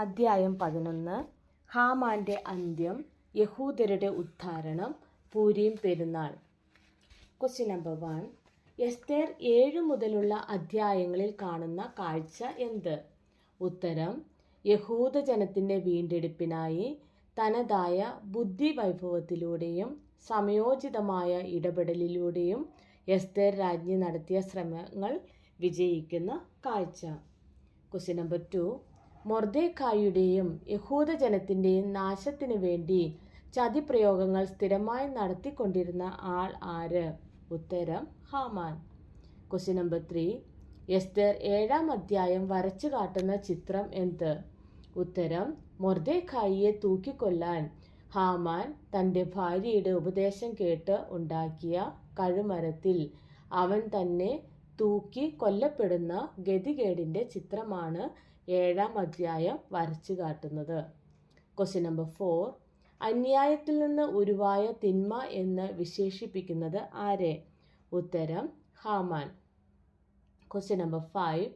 അദ്ധ്യായം പതിനൊന്ന്. ഹാമാന്റെ അന്ത്യം യഹൂദരുടെ ഉദ്ധാരണം പൂരീം പെരുന്നാൾ. ക്വസ്റ്റ്യൻ നമ്പർ വൺ എസ്തേർ ഏഴ് മുതലുള്ള അധ്യായങ്ങളിൽ കാണുന്ന കാഴ്ച എന്ത്? ഉത്തരം യഹൂദ ജനത്തിന്റെ വീണ്ടെടുപ്പിനായി തനതായ ബുദ്ധി ബുദ്ധിവൈഭവത്തിലൂടെയും സമയോചിതമായ ഇടപെടലിലൂടെയും എസ്തേർ രാജ്ഞി നടത്തിയ ശ്രമങ്ങൾ വിജയിക്കുന്ന കാഴ്ച. ക്വസ്റ്റ്യൻ നമ്പർ ടു മൊർദേക്കായുടെയും യഹൂദ ജനത്തിന്റെയും നാശത്തിനു വേണ്ടി ചതിപ്രയോഗങ്ങൾ സ്ഥിരമായി നടത്തിക്കൊണ്ടിരുന്ന ആൾ ആര്? ഉത്തരം Haman. Question number three Esther ഏഴാം അധ്യായം വരച്ചു കാട്ടുന്ന ചിത്രം എന്ത്? ഉത്തരം മൊർദേഖായിയെ തൂക്കിക്കൊല്ലാൻ ഹാമാൻ തന്റെ ഭാര്യയുടെ ഉപദേശം കേട്ട് ഉണ്ടാക്കിയ കഴുമരത്തിൽ അവൻ തന്നെ തൂക്കി കൊല്ലപ്പെടുന്ന ഗതികേടിന്റെ ചിത്രമാണ് ഏഴാം അധ്യായം വരച്ചു കാട്ടുന്നത്. ക്വസ്റ്റ്യൻ നമ്പർ ഫോർ അന്യായത്തിൽ നിന്ന് ഉരുവായ തിന്മ എന്ന് വിശേഷിപ്പിക്കുന്നത് ആരെ? ഉത്തരം ഹാമാൻ. ക്വസ്റ്റ്യൻ നമ്പർ ഫൈവ്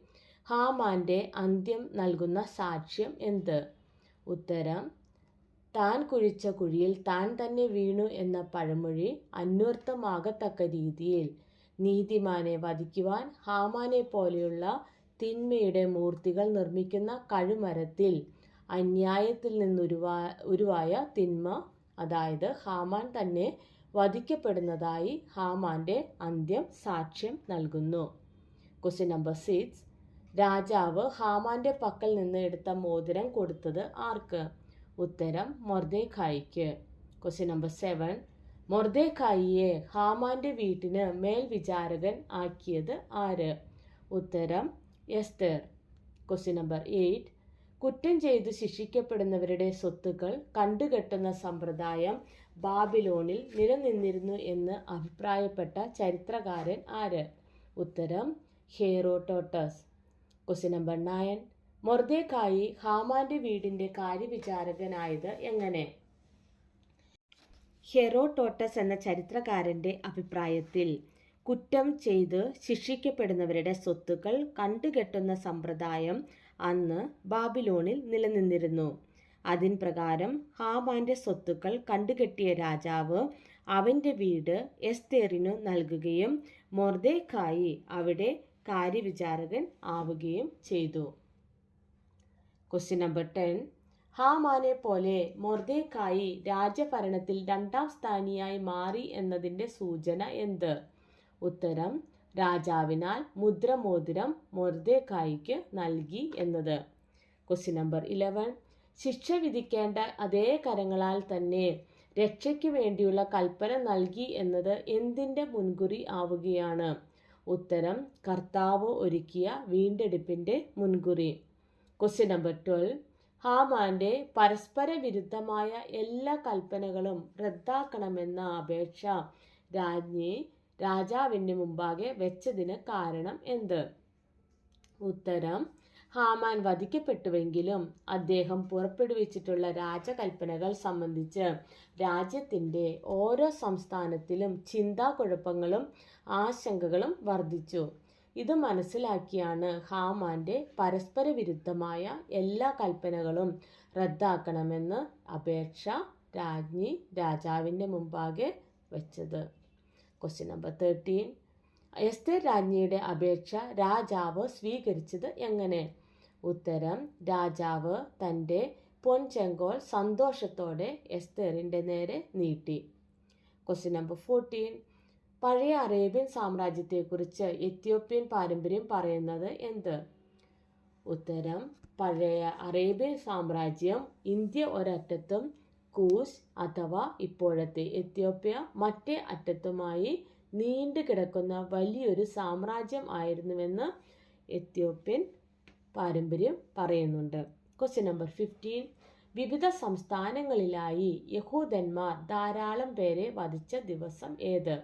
ഹാമാന്റെ അന്ത്യം നൽകുന്ന സാക്ഷ്യം എന്ത്? ഉത്തരം താൻ കുഴിച്ച കുഴിയിൽ താൻ തന്നെ വീണു എന്ന പഴമൊഴി അന്വർത്ഥമാകത്തക്ക രീതിയിൽ നീതിമാനെ വധിക്കുവാൻ ഹാമാനെ പോലെയുള്ള തിന്മയുടെ മൂർത്തികൾ നിർമ്മിക്കുന്ന കഴുമരത്തിൽ അന്യായത്തിൽ നിന്നുരുവാ ഉരുവായ തിന്മ അതായത് ഹാമാൻ തന്നെ വധിക്കപ്പെടുന്നതായി ഹാമാന്റെ അന്ത്യം സാക്ഷ്യം നൽകുന്നു. ക്വസ്റ്റ്യൻ നമ്പർ സിക്സ് രാജാവ് ഹാമാന്റെ പക്കൽ നിന്ന് എടുത്ത മോതിരം കൊടുത്തത് ആർക്ക്? ഉത്തരം മൊർദേഖായിക്ക്. ക്വസ്റ്റ്യൻ നമ്പർ സെവൻ മൊർദേഖായിയെ ഹാമാന്റെ വീട്ടിന് മേൽവിചാരകൻ ആക്കിയത് ആര്? ഉത്തരം എസ്തർ. ക്വസ്റ്റ്യൻ നമ്പർ എയ്റ്റ് കുറ്റം ചെയ്ത് ശിക്ഷിക്കപ്പെടുന്നവരുടെ സ്വത്തുക്കൾ കണ്ടുകെട്ടുന്ന സമ്പ്രദായം ബാബിലോണിൽ നിലനിന്നിരുന്നു എന്ന് അഭിപ്രായപ്പെട്ട ചരിത്രകാരൻ ആര്? ഉത്തരം Herodotus. Question number nine Mordecai ഹാമാന്റെ വീടിന്റെ കാര്യവിചാരകനായത് എങ്ങനെ? ഹെറോട്ടോട്ടസ് എന്ന ചരിത്രകാരന്റെ അഭിപ്രായത്തിൽ കുറ്റം ചെയ്ത് ശിക്ഷിക്കപ്പെടുന്നവരുടെ സ്വത്തുക്കൾ കണ്ടുകെട്ടുന്ന സമ്പ്രദായം അന്ന് ബാബിലോണിൽ നിലനിന്നിരുന്നു. അതിൻ പ്രകാരം ഹാമാന്റെ സ്വത്തുക്കൾ കണ്ടുകെട്ടിയ രാജാവ് അവന്റെ വീട് എസ്തേറിനു നൽകുകയും മൊർദേക്കായി അവിടെ കാര്യവിചാരകൻ ആവുകയും ചെയ്തു. ക്വസ്റ്റ്യൻ നമ്പർ ടെൻ ഹാമാനെ പോലെ മൊർദേക്കായി രാജഭരണത്തിൽ രണ്ടാം സ്ഥാനിയായി മാറി എന്നതിന്റെ സൂചന എന്ത്? ഉത്തരം രാജാവിനാൽ മുദ്രമോതിരം മൊർദേക്കായിക്ക് നൽകി എന്നത്. ക്വസ്റ്റ്യൻ നമ്പർ ഇലവൻ ശിക്ഷ വിധിക്കേണ്ട അതേ കരങ്ങളാൽ തന്നെ രക്ഷയ്ക്ക് വേണ്ടിയുള്ള കൽപ്പന നൽകി എന്നത് എന്തിന്റെ മുൻകുറി ആവുകയാണ്? ഉത്തരം കർത്താവ് ഒരുക്കിയ വീണ്ടെടുപ്പിന്റെ മുൻകുറി. ക്വസ്റ്റ്യൻ നമ്പർ ട്വൽവ് ഹാമാന്റെ പരസ്പര വിരുദ്ധമായ എല്ലാ കൽപ്പനകളും റദ്ദാക്കണമെന്ന അപേക്ഷ രാജ്ഞി രാജാവിന്റെ മുമ്പാകെ വെച്ചതിന് കാരണം എന്ത്? ഉത്തരം ഹാമാൻ വധിക്കപ്പെട്ടുവെങ്കിലും അദ്ദേഹം പുറപ്പെടുവിച്ചിട്ടുള്ള രാജകൽപ്പനകൾ സംബന്ധിച്ച് രാജ്യത്തിന്റെ ഓരോ സംസ്ഥാനത്തിലും ചിന്താക്കുഴപ്പങ്ങളും ആശങ്കകളും വർദ്ധിച്ചു. ഇത് മനസ്സിലാക്കിയാണ് ഹാമാന്റെ പരസ്പര വിരുദ്ധമായ എല്ലാ കൽപ്പനകളും റദ്ദാക്കണമെന്ന് അപേക്ഷ രാജ്ഞി രാജാവിന്റെ മുമ്പാകെ വെച്ചത്. ക്വസ്റ്റ്യൻ നമ്പർ തേർട്ടീൻ എസ്തേർ രാജ്ഞിയുടെ അപേക്ഷ രാജാവ് സ്വീകരിച്ചത് എങ്ങനെ? ഉത്തരം രാജാവ് തന്റെ പൊൻചെങ്കോൾ സന്തോഷത്തോടെ എസ്തേറിന്റെ നേരെ നീട്ടി. ക്വസ്റ്റ്യൻ നമ്പർ ഫോർട്ടീൻ പഴയ അറേബ്യൻ സാമ്രാജ്യത്തെക്കുറിച്ച് എത്യോപ്യൻ പാരമ്പര്യം പറയുന്നത് എന്ത്? ഉത്തരം പഴയ അറേബ്യൻ സാമ്രാജ്യം ഇന്ത്യ ഒരറ്റത്തും കൂസ് അഥവാ ഇപ്പോഴത്തെ എത്യോപ്യ മറ്റേ അറ്റത്തുമായി നീണ്ടു കിടക്കുന്ന വലിയൊരു സാമ്രാജ്യം ആയിരുന്നുവെന്ന് എത്യോപ്യൻ പാരമ്പര്യം പറയുന്നുണ്ട്. ക്വസ്റ്റ്യൻ നമ്പർ ഫിഫ്റ്റീൻ വിവിധ സംസ്ഥാനങ്ങളിലായി യഹൂദന്മാർ ധാരാളം പേരെ വധിച്ച ദിവസം ഏത്?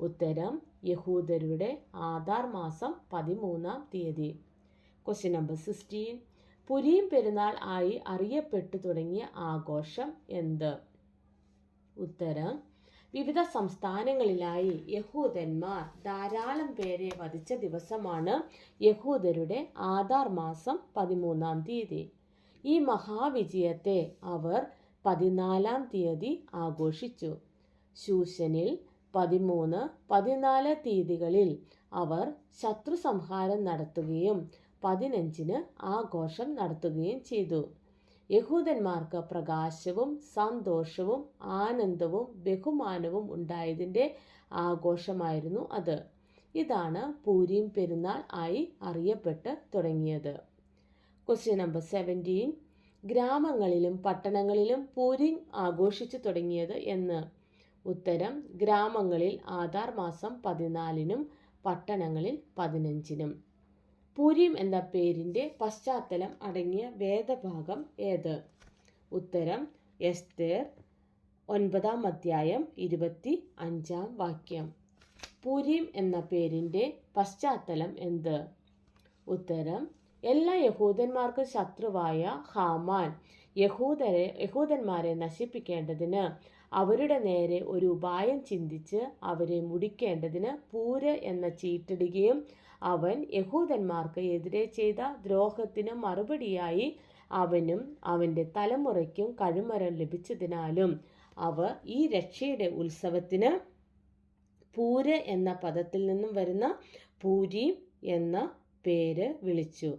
ഉത്തരം യഹൂദരുടെ ആധാർ മാസം പതിമൂന്നാം തീയതി. ക്വസ്റ്റ്യൻ നമ്പർ സിക്സ്റ്റീൻ പുരിയും പെരുന്നാൾ ആയി അറിയപ്പെട്ടു തുടങ്ങിയ ആഘോഷം എന്ത്? ഉത്തരം വിവിധ സംസ്ഥാനങ്ങളിലായി യഹൂദന്മാർ ധാരാളം പേരെ വധിച്ച ദിവസമാണ് യഹൂദരുടെ ആധാർ മാസം പതിമൂന്നാം തീയതി. ഈ മഹാവിജയത്തെ അവർ പതിനാലാം തീയതി ആഘോഷിച്ചു. ശൂശനിൽ പതിമൂന്ന് പതിനാല് തീയതികളിൽ അവർ ശത്രു സംഹാരം നടത്തുകയും പതിനഞ്ചിന് ആഘോഷം നടത്തുകയും ചെയ്തു. യഹൂദന്മാർക്ക് പ്രകാശവും സന്തോഷവും ആനന്ദവും ബഹുമാനവും ഉണ്ടായതിന്റെ ആഘോഷമായിരുന്നു അത്. ഇതാണ് പൂരീം പെരുന്നാൾ ആയി അറിയപ്പെട്ട് തുടങ്ങിയത്. ക്വസ്റ്റ്യൻ നമ്പർ സെവന്റീൻ ഗ്രാമങ്ങളിലും പട്ടണങ്ങളിലും പൂരീം ആഘോഷിച്ചു തുടങ്ങിയത് എന്ന്. ഉത്തരം ഗ്രാമങ്ങളിൽ ആധാർ മാസം പതിനാലിനും പട്ടണങ്ങളിൽ പതിനഞ്ചിനും. പൂരീം എന്ന പേരിന്റെ പശ്ചാത്തലം അടങ്ങിയ വേദഭാഗം ഏത്? ഉത്തരം എസ്തേർ ഒൻപതാം അധ്യായം ഇരുപത്തി അഞ്ചാം വാക്യം. പൂരീം എന്ന പേരിന്റെ പശ്ചാത്തലം എന്ത്? ഉത്തരം എല്ലാ യഹൂദന്മാർക്കും ശത്രുവായ ഹാമാൻ യഹൂദരെ യഹൂദന്മാരെ നശിപ്പിക്കേണ്ടതിന് അവരുടെ നേരെ ഒരു ഉപായം ചിന്തിച്ച് അവരെ മുടിക്കേണ്ടതിന് പൂര് എന്ന ചീട്ടിടുകയും അവൻ യഹൂദന്മാർക്ക് എതിരെ ചെയ്ത ദ്രോഹത്തിന് മറുപടിയായി അവനും അവന്റെ തലമുറയ്ക്കും കഴിമരം ലഭിച്ചതിനാലും അവ ഈ രക്ഷയുടെ ഉത്സവത്തിന് പൂര് എന്ന പദത്തിൽ നിന്നും വരുന്ന പൂരി എന്ന പേര് വിളിച്ചു.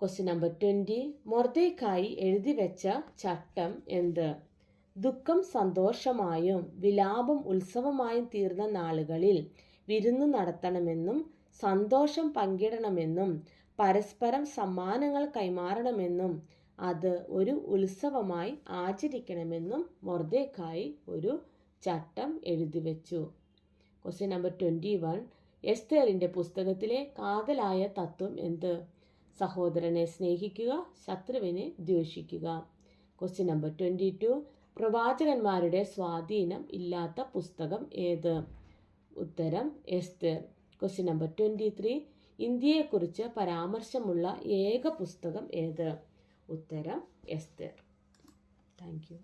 ക്വസ്റ്റ്യൻ നമ്പർ ട്വന്റി മൊർദേക്കായി എഴുതി വെച്ച ചട്ടം എന്ത്? ദുഃഖം സന്തോഷമായും വിലാപം ഉത്സവമായും തീർന്ന നാളുകളിൽ വിരുന്നു നടത്തണമെന്നും സന്തോഷം പങ്കിടണമെന്നും പരസ്പരം സമ്മാനങ്ങൾ കൈമാറണമെന്നും അത് ഒരു ഉത്സവമായി ആചരിക്കണമെന്നും മൊർദേക്കായി ഒരു ചട്ടം എഴുതി വെച്ചു. ക്വസ്റ്റ്യൻ നമ്പർ ട്വന്റി വൺ എസ്തേറിന്റെ പുസ്തകത്തിലെ കാതലായ തത്വം എന്ത്? സഹോദരനെ സ്നേഹിക്കുക ശത്രുവിനെ ദ്വേഷിക്കുക. ക്വസ്റ്റ്യൻ നമ്പർ ട്വന്റി ടു പ്രവാചകന്മാരുടെ സ്വാധീനം ഇല്ലാത്ത പുസ്തകം ഏത്? ഉത്തരം Esther. Question number twenty three ഇന്ത്യയെക്കുറിച്ച് പരാമർശമുള്ള ഏക പുസ്തകം ഏത്? ഉത്തരം എസ്തർ. Thank you